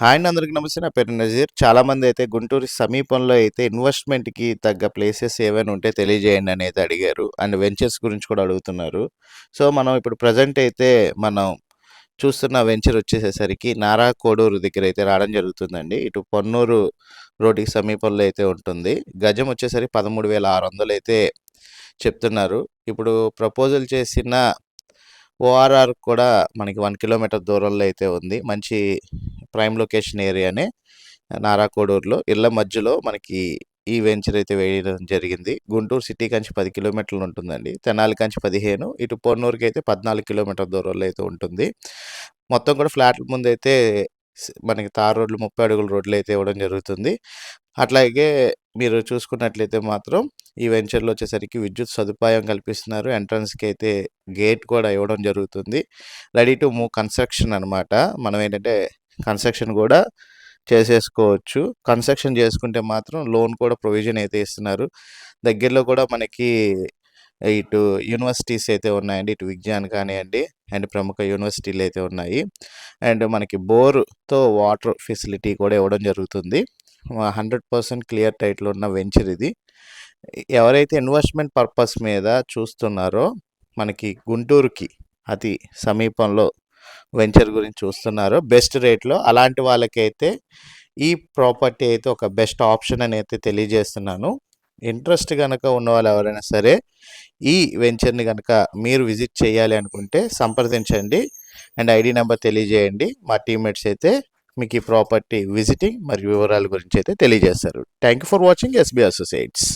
Hi అండి అందరికి నమస్తే నా పేరు నజీర్. చాలామంది అయితే గుంటూరు సమీపంలో అయితే ఇన్వెస్ట్మెంట్కి తగ్గ ప్లేసెస్ ఏమైనా ఉంటే తెలియజేయండి అని అయితే అడిగారు. అండ్ వెంచర్స్ గురించి కూడా అడుగుతున్నారు. సో మనం ఇప్పుడు ప్రజెంట్ అయితే మనం చూస్తున్న వెంచర్ వచ్చేసేసరికి నారా కోడూరు దగ్గర అయితే రావడం జరుగుతుందండి. ఇటు పొన్నూరు రోడ్డుకి సమీపంలో అయితే ఉంటుంది. గజం వచ్చేసరికి పదమూడు వేల ఆరు వందలు అయితే చెప్తున్నారు. ఇప్పుడు ప్రపోజల్ చేసిన ఓఆర్ఆర్ కూడా మనకి వన్ కిలోమీటర్ దూరంలో అయితే ఉంది. మంచి ప్రైమ్ లొకేషన్ ఏరియానే నారాకోడూరులో ఇళ్ళ మధ్యలో మనకి ఈ వెంచర్ అయితే వేయడం జరిగింది. గుంటూరు సిటీ కంచి పది కిలోమీటర్లు ఉంటుందండి. తెనాలి కంచి పదిహేను ఇటు పొన్నూరుకి అయితే పద్నాలుగు కిలోమీటర్ దూరంలో అయితే ఉంటుంది. మొత్తం కూడా ఫ్లాట్ల ముందు అయితే మనకి తార్ రోడ్లు ముప్పై అడుగుల రోడ్లు అయితే ఇవ్వడం జరుగుతుంది. అట్లాగే మీరు చూసుకున్నట్లయితే మాత్రం ఈ వెంచర్లో వచ్చేసరికి విద్యుత్ సదుపాయం కల్పిస్తున్నారు. ఎంట్రన్స్కి అయితే గేట్ కూడా ఇవ్వడం జరుగుతుంది. రెడీ టు మూవ్ కన్స్ట్రక్షన్ అనమాట మనం ఏంటంటే కన్స్ట్రక్షన్ కూడా చేసేసుకోవచ్చు. కన్స్ట్రక్షన్ చేసుకుంటే మాత్రం లోన్ కూడా ప్రొవిజన్ అయితే ఇస్తున్నారు. దగ్గరలో కూడా మనకి ఇటు యూనివర్సిటీస్ అయితే ఉన్నాయండి. ఇటు విజ్ఞాన్ కానివ్వండి అండ్ ప్రముఖ యూనివర్సిటీలు అయితే ఉన్నాయి. అండ్ మనకి బోర్తో వాటర్ ఫెసిలిటీ కూడా ఇవ్వడం జరుగుతుంది. హండ్రెడ్ పర్సెంట్ క్లియర్ టైట్లో ఉన్న వెంచర్ ఇది. ఎవరైతే ఇన్వెస్ట్మెంట్ పర్పస్ మీద చూస్తున్నారో మనకి గుంటూరుకి అతి సమీపంలో వెంచర్ గురించి చూస్తున్నారో. బెస్ట్ రేట్లో అలాంటి వాళ్ళకైతే ఈ ప్రాపర్టీ అయితే ఒక బెస్ట్ ఆప్షన్ అని అయితే తెలియజేస్తున్నాను. ఇంట్రెస్ట్ కనుక ఉన్న వాళ్ళు ఎవరైనా సరే ఈ వెంచర్ని కనుక మీరు విజిట్ చేయాలి అనుకుంటే సంప్రదించండి. అండ్ ఐడి నెంబర్ తెలియజేయండి. మా టీమ్మేట్స్ అయితే మీకు ఈ ప్రాపర్టీ విజిటింగ్ మరియు వివరాల గురించి అయితే తెలియజేస్తారు. Thank you for watching SB associates.